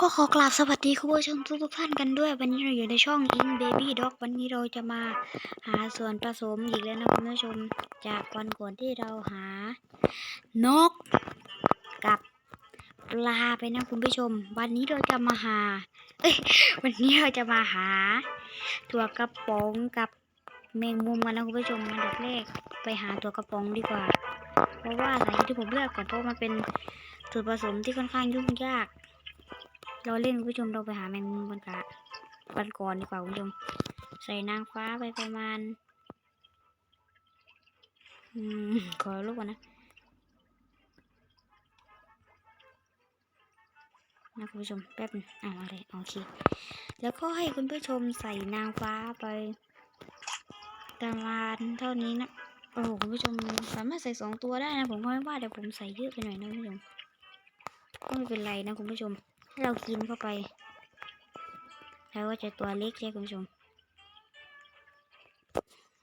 ก็ขอกราบสวัสดีคุณผู้ชมทุกๆท่านกันด้วย วันนี้เราอยู่ในช่อง In Baby Dog วันนี้เราจะมาหาส่วนผสมอีกแล้วนะคุณผู้ชม จากวันก่อนที่เราหานกกับปลาไปนะคุณผู้ชม วันนี้เราจะมาหา เอ้ยวันนี้เราจะมาหาตัวกระป๋องกับแมงมุมกันนะคุณผู้ชมอันดับแรกไปหาตัวกระป๋องดีกว่า เพราะว่าสาเหตุที่ผมเลือกก่อนเพราะมันเป็นส่วนผสมที่ค่อนข้างยุ่งยาก เราเล่นคุณผู้ชมเราไปหาแมงมุมกันกะวันก่อนดีกว่าคุณผู้ชมใส่นางฟ้าไปประมาณ อืม ขอลูกก่อนนะนะคุณผู้ชมแป๊บนึงอ่าอะไรโอเค แล้วก็ให้คุณผู้ชมใส่นางฟ้าไปประมาณเท่านี้นะโอ้โหคุณผู้ชมสามารถใส่สองตัวได้นะ ผมก็ไม่ว่าเดี๋ยวผมใส่เยอะไปหน่อยนะคุณผู้ชมก็ไม่เป็นไรนะคุณผู้ชม ให้เรากินเข้าไปแล้วก็จะตัวเล็กใช่คุณผู้ชม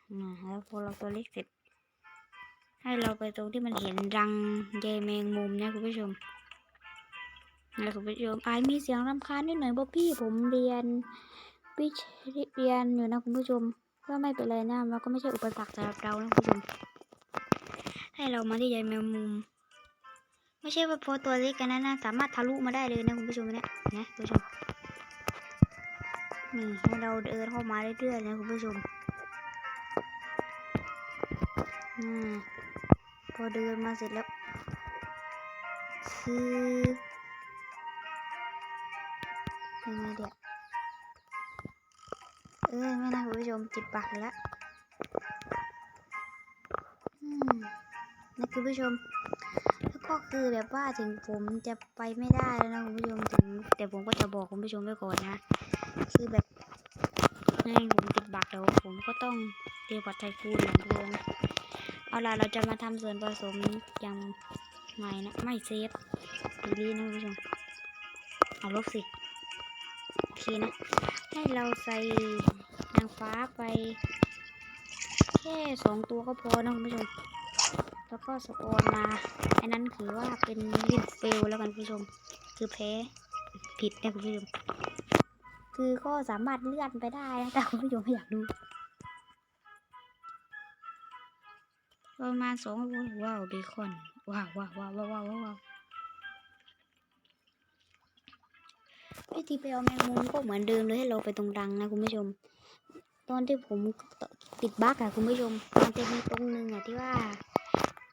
อ่าแล้วพอเราตัวเล็กเสร็จ ให้เราไปตรงที่มันเห็นรังใยแมงมุมนะคุณผู้ชมนะคุณผู้ชมไอมีเสียงรำคาญนิดหน่อยเพราะพี่ผมเรียนวิชเรียนอยู่นะคุณผู้ชมก็ไม่เป็นไรนะมันก็ไม่ใช่อุปสรรคสำหรับเรานะคุณผู้ชมให้เรามาที่ใยแมงมุม ไม่ใช่ว่าพอตัวเล็กกันนะนะสามารถทะลุมาได้เลยนะคุณผู้ชมเนี่ยนะคุณผู้ชมนี่ให้เราเดินเข้ามาเรื่อยๆนะคุณผู้ชมอืมพอเดินมาเสร็จแล้ว คือยังไงเดี๋ยวเออไม่นะคุณผู้ชมจิบปากเลยละอืมนะคุณผู้ชม ก็คือแบบว่าถึงผมจะไปไม่ได้แล้วนะคุณผู้ชมถึง แต่ผมก็จะบอกคุณผู้ชมไว้ก่อนนะ คือแบบให้ผมติดบักแล้วผมก็ต้องเรียกวัดไทยคูณอย่างเดียวเอาล่ะเราจะมาทำส่วนผสมอย่างใหม่นะไม่เซฟดีๆนะคุณผู้ชมเอาลบสิโอเคนะ ให้เราใส่นางฟ้าไป แค่สองตัวก็พอนะคุณผู้ชม แล้วก็สโอนมาอันนั้นถือว่าเป็นลินเฟลแล้วกันคุณผู้ชม คือแพ้ผิดนะคุณผู้ชมคือก็สามารถเลื่อนไปได้นะแต่คุณผู้ชมไม่อยากดูประมาณสองว้าวเบคอนว้าวว้าวว้าวว้าวว้าวว้าววิธีไปเอาแมงมุมก็เหมือนเดิมเลยให้เราไปตรงรังนะคุณผู้ชม ตอนที่ผมติดบั๊กอะคุณผู้ชมมันจะมีตรงหนึ่งอะที่ว่า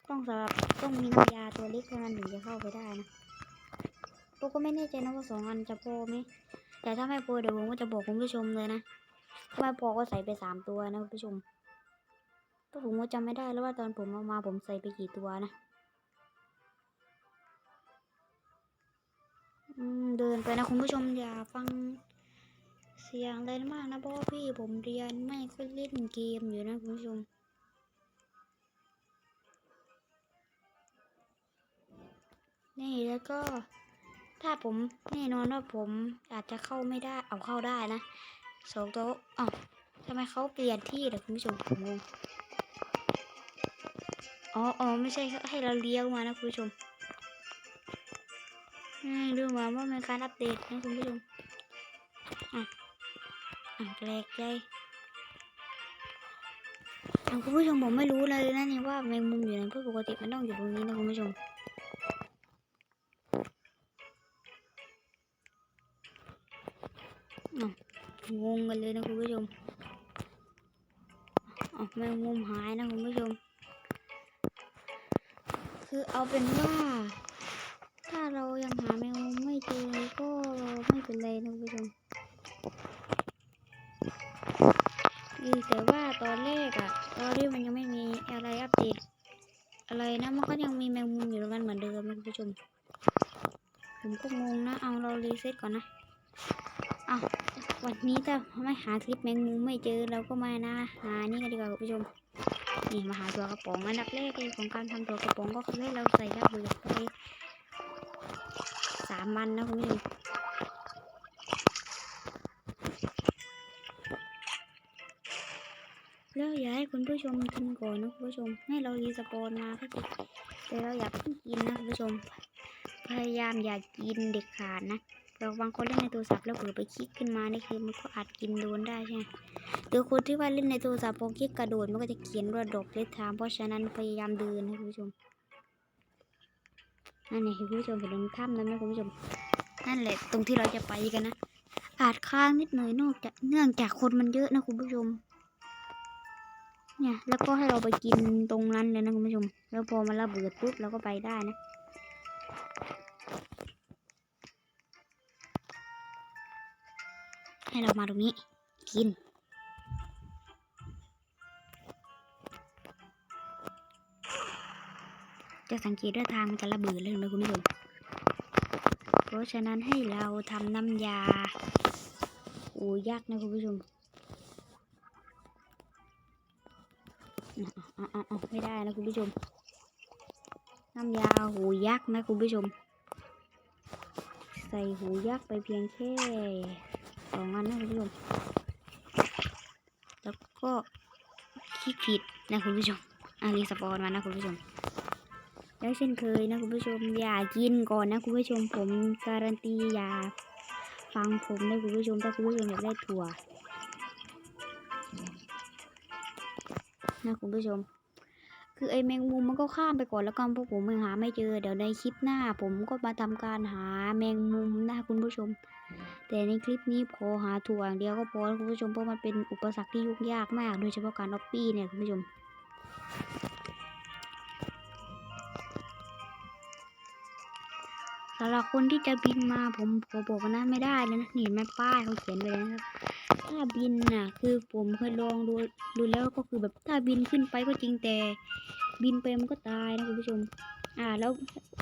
ต้องสำหรับต้องมีน้ำยาตัวเล็กเท่านั้นถึงจะเข้าไปได้นะตัวก็ไม่แน่ใจนะว่าสองอันจะพอไหมแต่ถ้าไม่พอเดี๋ยวผมก็จะบอกคุณผู้ชมเลยนะถ้าไม่พอก็ใส่ไปสามตัวนะคุณผู้ชมก็ผมก็จำไม่ได้แล้วว่าตอนผมเอามาผมใส่ไปกี่ตัวนะอืมเดินไปนะคุณผู้ชมอย่าฟังเสียงอะไรมากนะเพราะว่าพี่ผมเรียนไม่ค่อยเล่นเกมอยู่นะคุณผู้ชม นี่แล้วก็ ถ้าผมแน่นอนว่าผมอาจจะเข้าไม่ได้เอาเข้าได้นะสองโต๊ะอ๋อทำไมเขาเปลี่ยนที่เหรอคุณผู้ชมผมงงอ๋ออ๋อไม่ใช่ให้เราเลี้ยวมานะคุณผู้ชมดูมาว่ามีการอัปเดตนะคุณผู้ชมอะอะแปลกใจคุณผู้ชมผมไม่รู้เลยนะนี่ว่าแมงมุมอยู่ไหนเพราะปกติมันต้องอยู่ตรงนี้นะคุณผู้ชม งงกันเลยนะคุณผู้ชมออแมงมุมหายนะคุณผู้ชม คือเอาเป็นว่า ถ้าเรายังหาแมงมุมไม่เจอก็ไม่เป็นไรนะคุณผู้ชมนี่แต่ว่าตอนแรกอะตอนที่มันยังไม่มีอะไรอัปเดตอะไรนะมันก็ยังมีแมงมุมอยู่ตรงนั้นเหมือนเดิมนะคุณผู้ชม ผมก็งงนะ เอาเรารีเซ็ตก่อนนะ วันนี้ถ้าไม่หาคลิปแมงมุมไม่เจอเราก็มานะหานี่กันดีกว่าคุณผู้ชมนี่มาหาตัวกระป๋องอันดับแรกเลยของการทำตัวกระป๋องก็คือให้เราใส่ระเบิดไปสามวันนะคุณผู้ชมแล้วอย่าให้คุณผู้ชมกินก่อนนะคุณผู้ชม ให้เรารีสปอนมาก็จะแต่เราอยาเพิ่กินนะคุณผู้ชม พยายามอย่ากินเด็ดขาดนะ แต่บางคนเล่นในโทรศัพท์แล้วเผลอไปคลิกขึ้นมานี่คือมันก็อาจกินโดนได้ใช่ไหมหรือคนที่ว่าเล่นในโทรศัพท์พอคลิกกระโดดมันก็จะเขียนว่าดอกเลทามเพราะฉะนั้นพยายามเดินนะคุณผู้ชมนั่นไงคุณผู้ชมเห็นตรงถ้ำนั้นไหมคุณผู้ชม นั่นแหละตรงที่เราจะไปกันนะอาจค้างนิดหน่อยนอกจากเนื่องจากคนมันเยอะนะคุณผู้ชม เนี่ยแล้วก็ให้เราไปกินตรงนั้นเลยนะคุณผู้ชม แล้วพอมันระเบิดปุ๊บเราก็ไปได้นะ ให้เรามาตรงนี้ กิน จะสังเกตด้วยทางมันจะระเบิดเลยนะคุณผู้ชมเพราะฉะนั้นให้เราทำน้ำยาอูยักนะคุณผู้ชมอะอะอะไม่ได้นะคุณผู้ชม น้ำยาหูยักษ์นะคุณผู้ชม ใส่หูยักษ์ไปเพียงแค่ องอันนะคุณผู้ชม แล้วก็คลิกผิดนะคุณผู้ชมอะรีสปอนมานะคุณผู้ชม แล้วเช่นเคยนะคุณผู้ชมอย่ากินก่อนนะคุณผู้ชมผมการันตีอย่าฟังผมนะคุณผู้ชมถ้าคุณผู้ชมอยากได้ถั่วนะคุณผู้ชม คือไอแมงมุมมันก็ข้ามไปก่อนแล้วกันเพราะผมหาไม่เจอ เดี๋ยวในคลิปหน้า ผมก็มาทำการหาแมงมุมนะคุณผู้ชม แต่ในคลิปนี้พอหาถั่วอย่างเดียวก็พอคุณผู้ชมเพราะมันเป็นอุปสรรคที่ยุ่งยากมาก โดยเฉพาะการออปปี้เนี่ยคุณผู้ชมสำหรับคนที่จะบินมาผมขอบอกนะไม่ได้เลยนะนี่แม่ป้ายเขาเขียนไว้เลยนะครับ ถ้าบินน่ะ คือผมเคยลองดูดูแล้วก็คือแบบถ้าบินขึ้นไปก็จริงแต่ บินไปมันก็ตายนะคุณผู้ชม อ่า แล้ว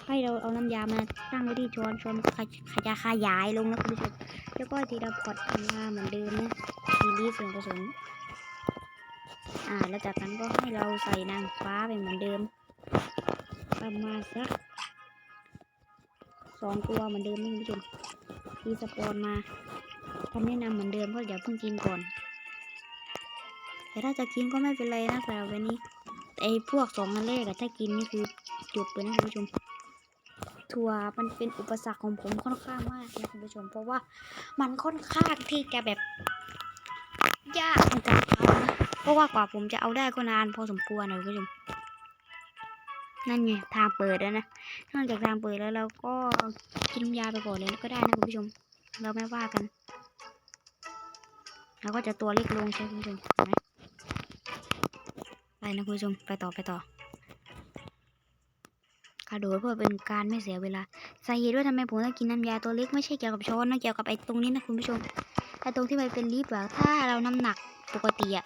ให้เราเอาน้ำยามาตั้งไว้ที่ช้อนช้อนขยขยาขยายลงนะคุณผู้ชมแล้วก็ทีละพอร์ตมาเหมือนเดิมนะรีลีส่วนผสมอ่า แล้วจากนั้นก็ให้เราใส่นางฟ้าไปเหมือนเดิมประมาณสักสองตัวเหมือนเดิมนะคุณผู้ชมรีสปอนมาคำแนะนำเหมือนเดิมเพราะอย่าเพิ่งกินก่อนแต่ถ้าจะกินก็ไม่เป็นไรนะสำหรับวันนี้ ไอ้พวกสองอันแรกอะถ้ากินนี่คือจบเลยนะคุณผู้ชมถั่วมันเป็นอุปสรรคของผมค่อนข้างมากนะคุณผู้ชม เพราะว่ามันค่อนข้างที่จะแบบยากในการทำนะเพราะว่ากว่าผมจะเอาได้ก็นานพอสมควรนะคุณผู้ชมนั่นไงทางเปิดแล้วนะนอกจากทางเปิดแล้วเราก็กินยาไปก่อนเลยก็ได้นะคุณผู้ชม เราไม่ว่ากันเราก็จะตัวเล็กลงใช่ไหมคุณผู้ชมเห็นไหม นะคุณผู้ชมไปต่อไปต่อกระโดดเพื่อเป็นการไม่เสียเวลาสาเหตุว่าทำไมผมต้องกินน้ำยาตัวเล็กไม่ใช่เกี่ยวกับช้อนนะเกี่ยวกับไอ้ตรงนี้นะคุณผู้ชมไอ้ตรงที่มันเป็นลิฟต์อะถ้าเราน้ำหนักปกติอะ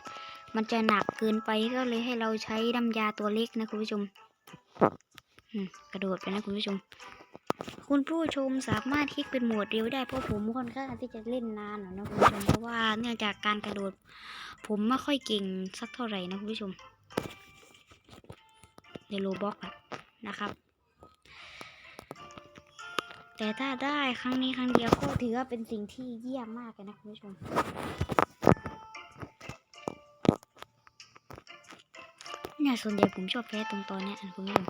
มันจะหนักเกินไปก็เลยให้เราใช้น้ำยาตัวเล็กนะคุณผู้ชมอืมกระโดดไปนะคุณผู้ชม คุณผู้ชมสามารถคลิกเป็นโหมดเร็วได้เพราะผมค่อนข้างที่จะเล่นนานหน่อยนะคุณผู้ชมเพราะว่าเนื่องจากการกระโดด ผมไม่ค่อยเก่งสักเท่าไหร่นะคุณผู้ชม ในโลบ็อกอะนะครับ แต่ถ้าได้ครั้งนี้ครั้งเดียวก็ถือว่าเป็นสิ่งที่เยี่ยมมากเลยนะคุณผู้ชมเนี่ยส่วนใหญ่ผมชอบแพ้ตรงตอนเนี้ยนะคุณผู้ชม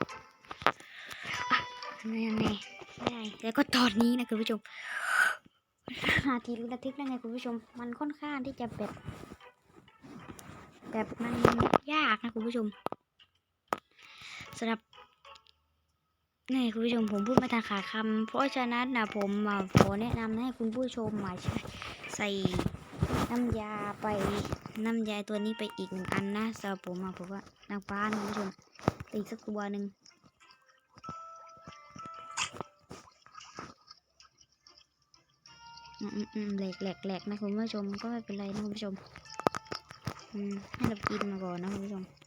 นี่นี่ได้แล้วก็ตอนนี้นะคุณผู้ชมนาทีรู้ระทึกได้ไงคุณผู้ชม มันค่อนข้างที่จะแบบแบบมันยากนะคุณผู้ชม สำหรับนี่คุณผู้ชมผมพูดไม่ทันขาดคำเพราะฉะนั้นนะผมอะขอแนะนำให้คุณผู้ชมมาใส่น้ำยาไปน้ำยาตัวนี้ไปอีกหนึ่งอันนะสำหรับผมอะผมว่านางฟ้านคุณผู้ชมอีกสักตัวหนึ่งอืมอืมแหลกแหลกแหลกนะคุณผู้ชมก็ไม่เป็นไรนะคุณผู้ชม อืมให้เรากินมาก่อนนะคุณผู้ชม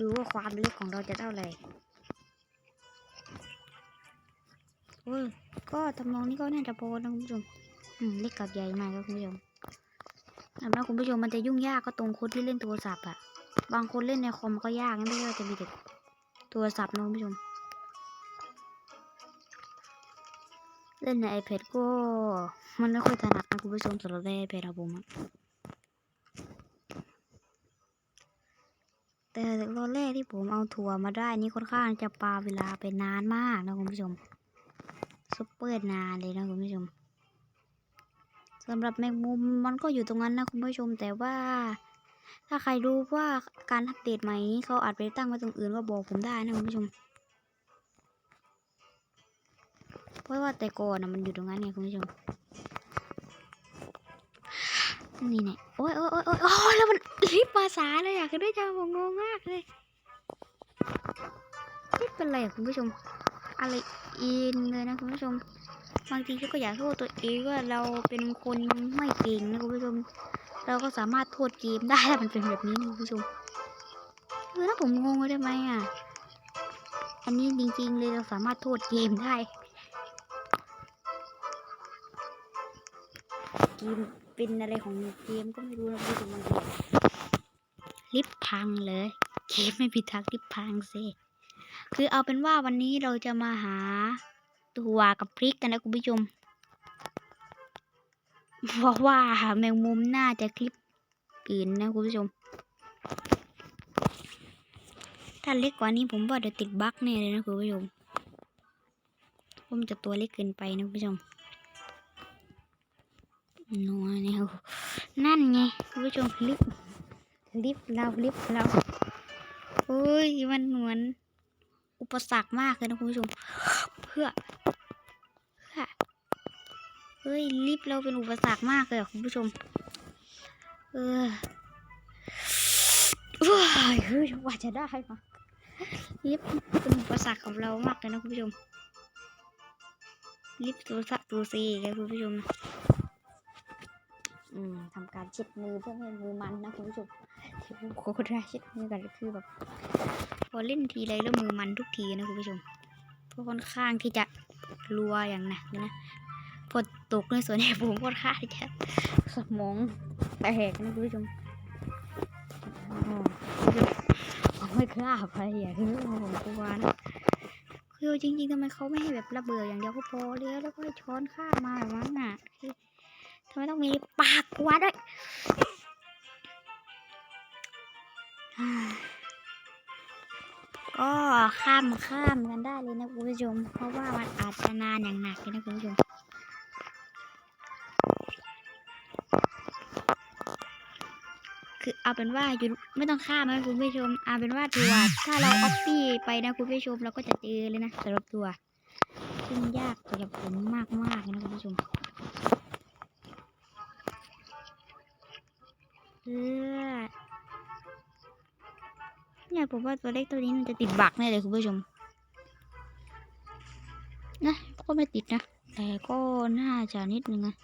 รู้ว่าความเล็กของเราจะเท่าไหร่โอ้ยก็ทำนองนี้ก็น่าจะพอนะคุณผู้ชมอืมเล็กกับใหญ่มากครับคุณผู้ชมสำหรับคุณผู้ชมมันจะยุ่งยากก็ตรงคนที่เล่นโทรศัพท์อะบางคนเล่นในคอมก็ยากนะไม่ใช่ว่าจะมีแต่โทรศัพท์นะคุณผู้ชม เล่นใน iPad ก็มันไม่ค่อยถนัดนะคุณผู้ชมสำหรับใน iPad ของผม แต่ตอนแรกที่ผมเอาถั่วมาได้นี่ค่อนข้างจะปาเวลาไปนานมากนะคุณผู้ชมซุปเปอร์นานเลยนะคุณผู้ชมสำหรับแมงมุมมันก็อยู่ตรงนั้นนะคุณผู้ชมแต่ว่า ถ้าใครรู้ว่าการอัปเดตใหม่นี้เขาอาจไปตั้งไว้ตรงอื่นก็บอกผมได้นะคุณผู้ชมเพราะว่าแต่ก่อนนะมันอยู่ตรงนั้นไงคุณผู้ชม นี่เนี่ยโอ้ยโอ้ยโอ้ยโอ้ยแล้วมันรีบภาษาเลยอะคือได้จังผมงงมากเลยนี่เป็นไรคุณผู้ชม อะไรอินเลยนะคุณผู้ชม บางทีก็อยากโทษตัวเองว่าเราเป็นคนไม่เก่งนะคุณผู้ชม เราก็สามารถโทษเกมได้ถ้ามันเป็นแบบนี้นะคุณผู้ชมเออแล้วผมงงเลยทำไมอะ อันนี้จริงๆเลยเราสามารถโทษเกมได้เกม เป็นอะไรของเกมก็ไม่รู้นะคุณผู้ชมบางทีลิฟพังเลยเกมไม่มีทางลิฟพังสิคือเอาเป็นว่าวันนี้เราจะมาหาตัวกับพริกกันนะคุณผู้ชมเพราะว่าแมงมุมน่าจะคลิปอื่นนะคุณผู้ชม ถ้าเล็กกว่านี้ผมว่าเดี๋ยวติดบั๊กแน่เลยนะคุณผู้ชมผมจะตัวเล็กเกินไปนะคุณผู้ชม นัวเนี่ยนั่นไงคุณผู้ชมลิฟลิฟเราลิฟเราโอ้ยมันเหมือนอุปสรรคมากเลยนะคุณผู้ชม เพื่อเพื่อเฮ้ยลิฟเราเป็นอุปสรรคมากเลยอะคุณผู้ชม เออเฮ้ยเฮ้ยว่าจะได้ปะลิฟเป็นอุปสรรคของเรามากเลยนะคุณผู้ชมลิฟตัวสักตัวซีเลยคุณผู้ชมนะ อืมทำการเช็ดมือเพื่อไม่ให้มือมันนะคุณผู้ชมที่ผมโคตรเช็ดมือกันคือแบบพอเล่นทีไรแล้วมือมันทุกทีนะคุณผู้ชมเพราะค่อนข้างที่จะรัวอย่างหนักนะพอตกในส่วนใหญ่ผมค่อนข้างที่จะสมองแตกนะคุณผู้ชมอ๋อไม่กล้าไปอะคือผมกลัวนะคือจริงๆทำไมเขาไม่ให้แบบระเบิดอย่างเดียวก็พอเลยแล้วก็ให้ช้อนข้ามาแบบนั้นน่ะคือ ไมต้องมีปากกลัด้วยก็ข้ามข้ามกันได้เลยนะคุณผู้ชม เพราะว่ามันอาจจะนานอย่างหนักเลยนะคุณผู้ชมคือเอาเป็นว่าอยู่ไม่ต้องข้ามนะคุณผู้ชมเอาเป็นว่าตัวถ้าเราออปปี้ไปนะคุณผู้ชมเราก็จะเจอเลยนะสำหรับตัวซึ่งยากสำหรับผมมากมากๆนะคุณผู้ชม เออเนี่ยผมว่าตัวเล็กตัวนี้มันจะติดบักแน่เลยคุณผู้ชม นะก็ไม่ติดนะ แต่ก็น่าจะนิดนึงนะ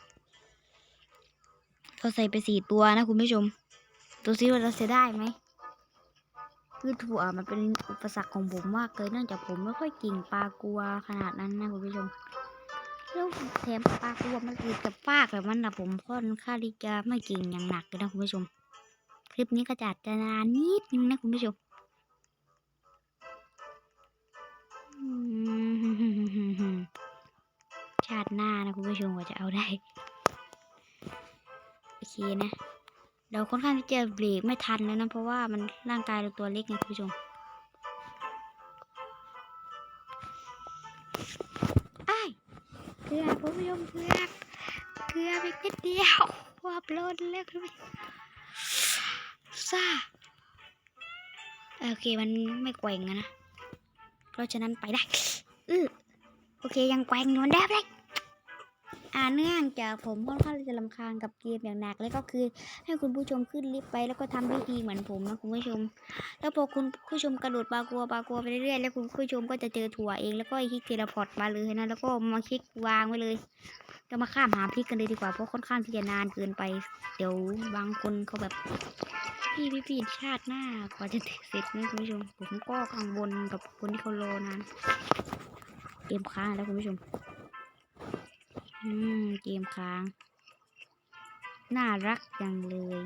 เราใส่ไปสี่ตัวนะคุณผู้ชมดูซิว่าเราจะได้ไหมคือถั่วมันเป็นอุปสรรคของผมมากเลยเนื่องจากผมไม่ค่อยก่งปลากัวขนาดนั้นนะคุณผู้ชม แล้วแถมปลากัวมันคือจะฟากแบบมันนะผมค่อนข้างที่จะไม่เก่งอย่างหนักเลยนะคุณผู้ชม คลิปนี้ก็จะจะนานนิดนึงนะคุณผู้ชมอืมชาติหน้านะคุณผู้ชมกว่าจะเอาได้โอเคนะเราค่อนข้างที่จะเบรกไม่ทันแล้วนะเพราะว่ามันร่างกายเราตัวเล็กไงคุณผู้ชม เกือบคุณผู้ชมเกือเกือบอีกนิดเดียวว่าปลนแล้วคุณผู้ชมซ่าโอเคมันไม่แกว่งนะเพราะฉะนั้นไปได้อือโอเคยังแกว่งอยู่มันเดิมเลย อ่าเนื่องจากผมค่อนข้างจะลำคาญกับเกมอย่างหนักเลยก็คือ ให้คุณผู้ชมขึ้นลิฟต์ไปแล้วก็ทำพิธีเหมือนผมนะคุณผู้ชม แล้วพอคุณผู้ชมกระโดดปลากัวปลากัวไปเรื่อยๆแล้วคุณผู้ชมก็จะเจอถั่วเองแล้วก็คลิกเทเลพอร์ตมาเลยนะแล้วก็มาคลิกวางไว้เลยเรามาข้ามหาพริกกันเลยดีกว่าเพราะค่อนข้างที่จะนานเกินไป เดี๋ยวบางคนเขาแบบพี่พี่พี่ชาติหน้ากว่าจะเสร็จนะคุณผู้ชม ผมก็กังวลกับคนที่เขารอนานเกมค้างแล้วคุณผู้ชม อืม เกมค้าง น่ารักจังเลย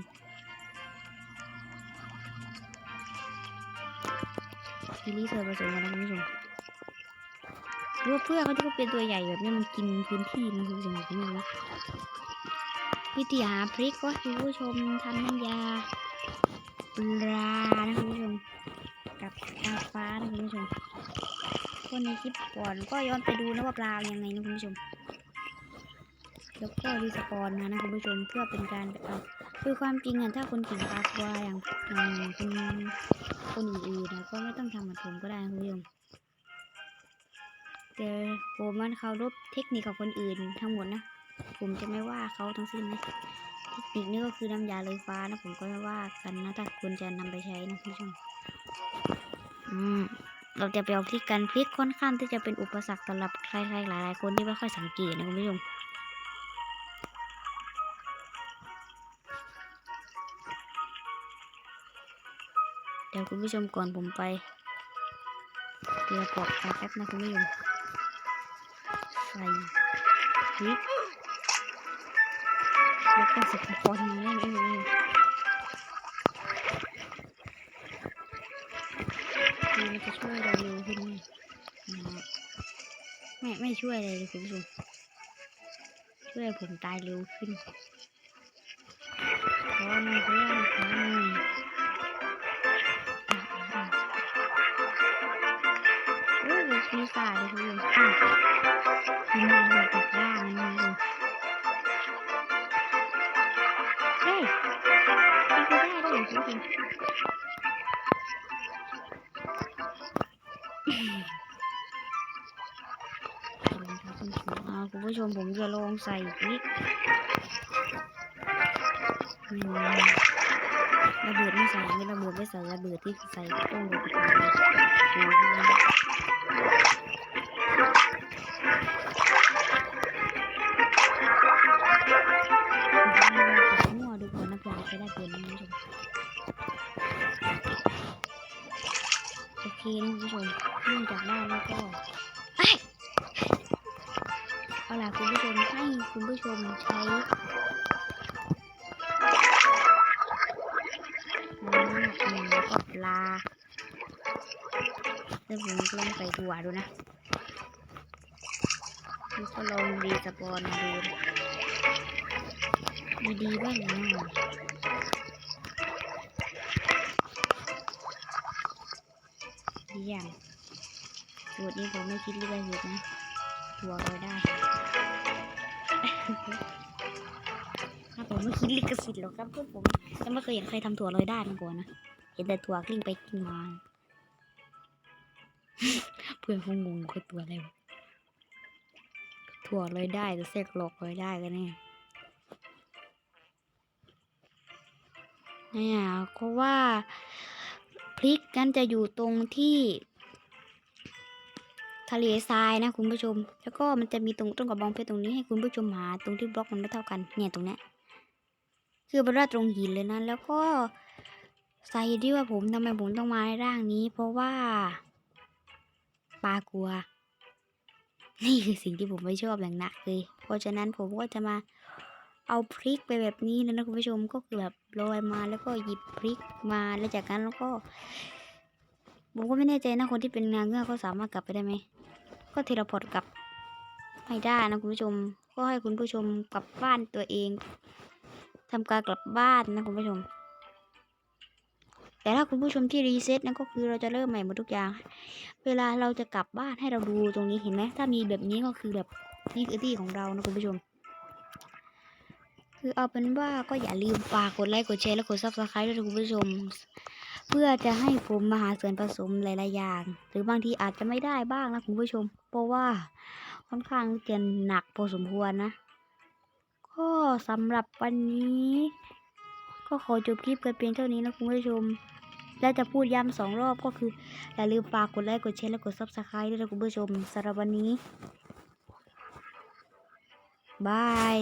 ทีนี้เธอผสมกันนะคุณผู้ชมรู้ว่าเพื่อนเขาที่เขาเป็นตัวใหญ่แบบนี้มันกินพื้นที่มันคุณผู้ชมผมไม่รู้วิธีหาพริกก็คุณผู้ชมทำน้ำยาปลานะคุณผู้ชมกับกาฟ้านะคุณผู้ชมก็ในคลิปก่อนก็ย้อนไปดูนะว่าปลายังไงนะคุณผู้ชม แล้วก็รีสปอนมานะคุณผู้ชมเพื่อเป็นการแบบเอาคือความจริงอะถ้าคนเก่งปลาควายอย่างอย่างคนคนอื่นๆนะก็ไม่ต้องทำเหมือนผมก็ได้คุณผู้ชมแต่ผมมันเคารพเทคนิคของคนอื่นทั้งหมดนะผมจะไม่ว่าเขาทั้งสิ้นนะเทคนิคนี้ก็คือน้ำยาเลยฟ้านะผมก็ไม่ว่ากันนะถ้าคุณจะนำไปใช้นะคุณผู้ชมอืมเราจะไปเอาพริกกันพริกค่อนข้างที่จะเป็นอุปสรรคสำหรับใครๆหลาย ๆ คนที่ไม่ค่อยสังเกตนะคุณผู้ชม ดี๋ยวคุณผู้ชมก่อนผมไปเดี๋ยวปอกปลาแป๊บนะคุณผู้ชมใส่พริกแล้วก็สิบคนนี่เองคือมันจะช่วยเราเร็วขึ้นไหมนะไม่ไม่ช่วยอะไรเลยคุณผู้ชมช่วยผมตายเร็วขึ้นขอหน่อยเพื่อนขอห มีสาเลยคุณผู้ชมอะมีมาหัวตกล่างนะคุณผู้ชมเฮ้ยมันก็ได้ด้วยคุณผู้ชมอ่าคุณผู้ชมผมจะลงใส่พริกอืมระเบิดไม่ใส่ไม่ระเบิดไม่ใส่ระเบิดที่ใส่ต้องระเบิดเลย โอเคนะคุณผู้ชมเนื่องจากได้แล้วก็เอาล่ะคุณผู้ชมให้คุณผู้ชมใช้น้ำหนักหนึ่งแล้วก็ปลาแล้วผมก็ลองใส่ถั่วดูนะแล้วก็ลองดีสปอนดูนะมีดีบ้างนะ อย่าง สูตรนี้ผมไม่คิดเรื่องหยุดนะตัวเราได้ ถ้าผมไม่คิดลิขสิทธิ์หรอกครับเพราะผมยังไม่เคยเห็นใครทำถั่วลอยได้มาก่อนนะ เห็นแต่ถั่วกลิ้งไปกลิ้งมา เพื่อนคงงงคือตัวอะไรวถั่วลอยได้หรือเสกหลอกลอยได้กันแน่เนี่ยเพราะว่า พริกนั้นจะอยู่ตรงที่ทะเลทรายนะคุณผู้ชม แล้วก็มันจะมีตรงต้นกระบองเพชรตรงนี้ให้คุณผู้ชมหาตรงที่บล็อกมันไม่เท่ากันเนี่ยตรงเนี้ยคือเป็นว่าตรงหินเลยนะแล้วก็สาเหตุที่ว่าผมทำไมผมต้องมาในร่างนี้ เพราะว่าปลากลัว นี่คือสิ่งที่ผมไม่ชอบอย่างหนักเลย เพราะฉะนั้นผมก็จะมา เอาพริกไปแบบนี้เลยนะคุณผู้ชมก็คือแบบโรยมาแล้วก็หยิบพริกมาแล้วจากนั้นแล้วก็ผมก็ไม่แน่ใจนะคนที่เป็นนางเงือกเขาสามารถกลับไปได้ไหมก็เทเลพอร์ตกลับไม่ได้นะคุณผู้ชม ก็ให้คุณผู้ชมกลับบ้านตัวเองทำการกลับบ้านนะคุณผู้ชม แต่ถ้าคุณผู้ชมที่รีเซ็ตนั่นก็คือเราจะเริ่มใหม่หมดทุกอย่าง เวลาเราจะกลับบ้านให้เราดูตรงนี้เห็นไหมถ้ามีแบบนี้ก็คือแบบนี่คือที่ของเรานะคุณผู้ชม คือเอาเป็นว่าก็อย่าลืมฝากกดไลค์กดแชร์และกดซับสไครต์ด้วยนะคุณผู้ชม เพื่อจะให้ผมมาหาส่วนผสมหลายๆอย่าง หรือบางทีอาจจะไม่ได้บ้างนะคุณผู้ชม เพราะว่าค่อนข้างจะหนักพอสมควรนะ ก็สำหรับวันนี้ ก็ขอจบคลิปกันเพียงเท่านี้นะคุณผู้ชม และจะพูดย้ำสองรอบก็คืออย่าลืมฝากกดไลค์กดแชร์และกดซับสไครต์ด้วยนะคุณผู้ชมสำหรับวันนี้บาย